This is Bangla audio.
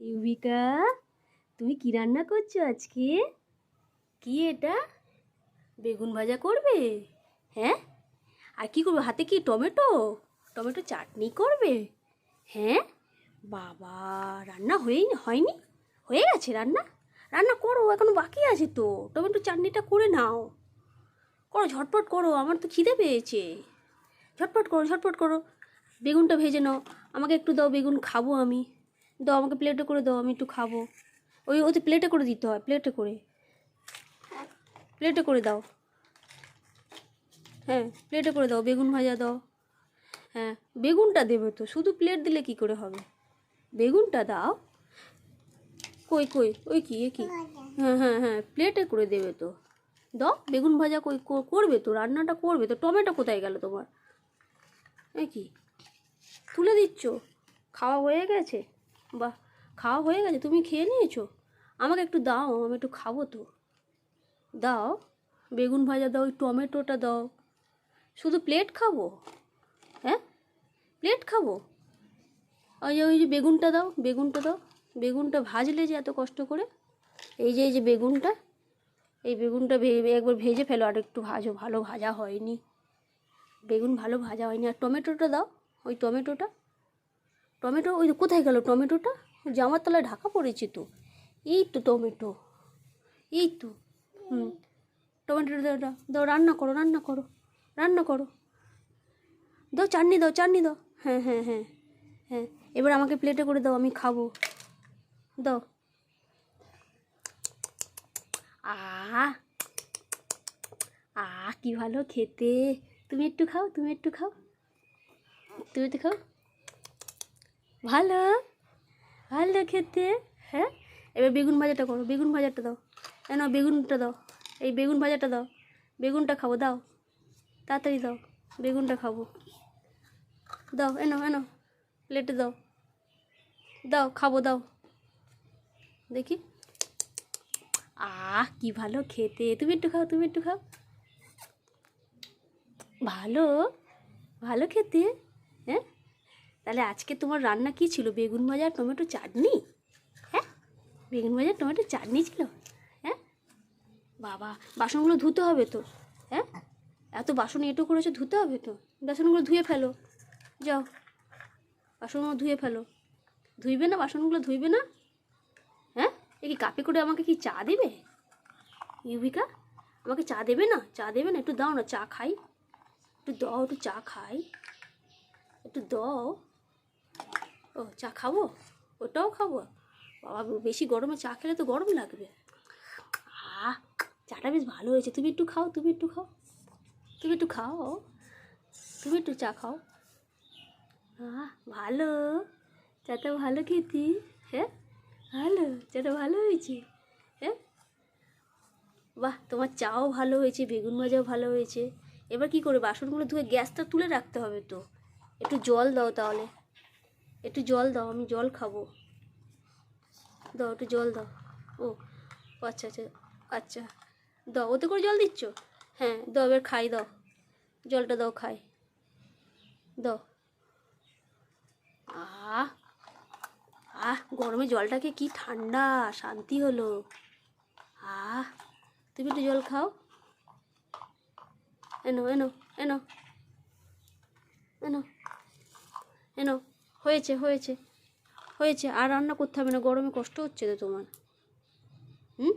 ইউবিকা, তুমি কি রান্না করছ আজকে? কি এটা? বেগুন ভাজা করবে? হ্যাঁ? আর কি করবে? হাতে কি টমেটো? টমেটো চাটনি করবে? হ্যাঁ? বাবা, রান্না হয়েই হয়নি? হয়ে গেছে রান্না? রান্না করো, এখনও বাকি আছে তো। টমেটো চাটনিটা করে নাও। করো, ঝটপট করো, আমার তো খিদে পেয়েছে। ঝটপট করো ঝটপট করো। বেগুনটা ভেজে নাও। আমাকে একটু দাও, বেগুন খাব আমি। দাও, আমাকে প্লেটে করে দাও, আমি একটু খাব। ওই ওতে প্লেটে করে দিতে হয় প্লেটে করে। প্লেটে করে দাও। হ্যাঁ প্লেটে করে দাও, বেগুন ভাজা দাও। হ্যাঁ বেগুনটা দেবে তো, শুধু প্লেট দিলে কি করে হবে? বেগুনটা দাও। কই কই, ওই কি, এ কি? হ্যাঁ হ্যাঁ হ্যাঁ প্লেটে করে দেবে তো। দাও, বেগুন ভাজা কই করবে তো, রান্নাটা করবে তো, টমেটো কোথায় গেল তোমার? এ কি? তুলে দিচ্ছ? খাওয়া হয়ে গেছে? বাহ, খাওয়া হয়ে গেছে, তুমি খেয়ে নিয়েছো? আমাকে একটু দাও, আমি একটু খাব তো। দাও, বেগুন ভাজা দাও টমেটোটা দাও। শুধু প্লেট খাব? হ্যাঁ? প্লেট খাব? ওই যে ওই যে বেগুনটা দাও বেগুনটা দাও। বেগুনটা ভাজলে যে এত কষ্ট করে? এই যে এই যে বেগুনটা, এই বেগুনটা একবার ভেজে ফেলো, আর একটু ভাজো, ভালো ভাজা হয়নি। বেগুন ভালো ভাজা হয়নি। আর টমেটোটা দাও, ওই টমেটোটা। টমেটো, ওই কোথায় গেল টমেটোটা? জামার তলায় ঢাকা পড়েছে তো। এই তো টমেটো, এই তো। হুম। টমেটোটা দাও রান্না করো রান্না করো রান্না করো। দাও চাটনি দাও চাটনি দাও। হ্যাঁ হ্যাঁ হ্যাঁ হ্যাঁ। এবার আমাকে প্লেটে করে দাও, আমি খাব। দাও। আহ! আ কি ভালো খেতে। তুমি একটু খাও, তুমি একটু খাও। তুমি একটু খাও। ভালো ভালো খেতে হ্যাঁ? এবার বেগুন ভাজাটা করো, বেগুন ভাজাটা দাও। কেন বেগুনটা দাও, এই বেগুন ভাজাটা দাও। বেগুনটা খাব, দাও। তাড়াতাড়ি দাও, বেগুনটা খাব। দাও এনো এনো প্লেটে দাও। দাও, খাব, দাও। দেখি। আহ, কি ভালো খেতে। তুমি একটু খাও, তুমি একটু খাও। ভালো ভালো খেতে হ্যাঁ? তাহলে আজকে তোমার রান্না কি ছিল? বেগুন ভাজা, টমেটো চাটনি? হ্যাঁ? বেগুন ভাজা, টমেটো চাটনি ছিল? হ্যাঁ? বাবা, বাসনগুলো ধুতে হবে তো? হ্যাঁ? এত বাসন এঁটো করেছ, ধুতে হবে তো? বাসনগুলো ধুয়ে ফেলো। যাও, বাসনগুলো ধুয়ে ফেলো। ধুইবে না? বাসনগুলো ধুইবে না? হ্যাঁ? এ কি কাপে করে আমাকে কি চা দেবে? ইউবিকা আমাকে চা দেবে না? চা দেবে না? একটু দাও না, চা খাই। একটু দাও, একটু চা খাই। একটু দাও। ও, চা খাব? ওটাও খাব। বাবা, বেশি গরমে চা খেলে তো গরম লাগবে। আহ, চাটা বেশ ভালো হয়েছে। তুমি একটু খাও, তুমি একটু খাও। তুমি একটু খাও। তুমি একটু চা খাও। আহ, ভালো। চাটা ভালো খেতি। হ্যাঁ? ভালো, চাটা ভালো হয়েছে। হ্যাঁ? বাহ, তোমার চাও ভালো হয়েছে, বেগুন ভাজাও ভালো হয়েছে। এবার কি করে বাসনগুলো ধুয়ে গ্যাসটা তুলে রাখতে হবে তো। একটু জল দাও তাহলে। একটু জল দাও, আমি জল খাব। দাও, একটু জল দাও। ও আচ্ছা আচ্ছা আচ্ছা। দাও, ওতে করে জল দিচ্ছ? হ্যাঁ দাও, এবার খাই, দাও। জলটা দাও, খাই। দাও। আহ আহ, গরমে জলটাকে কি ঠান্ডা, শান্তি হলো। আহ, তুমি একটু জল খাও। এনো এনো এনো এনো। এনো হয়েছে হয়েছে হয়েছে। আর রান্না করতে হবে না গরমে কষ্ট হচ্ছে তো তোমার। হুম?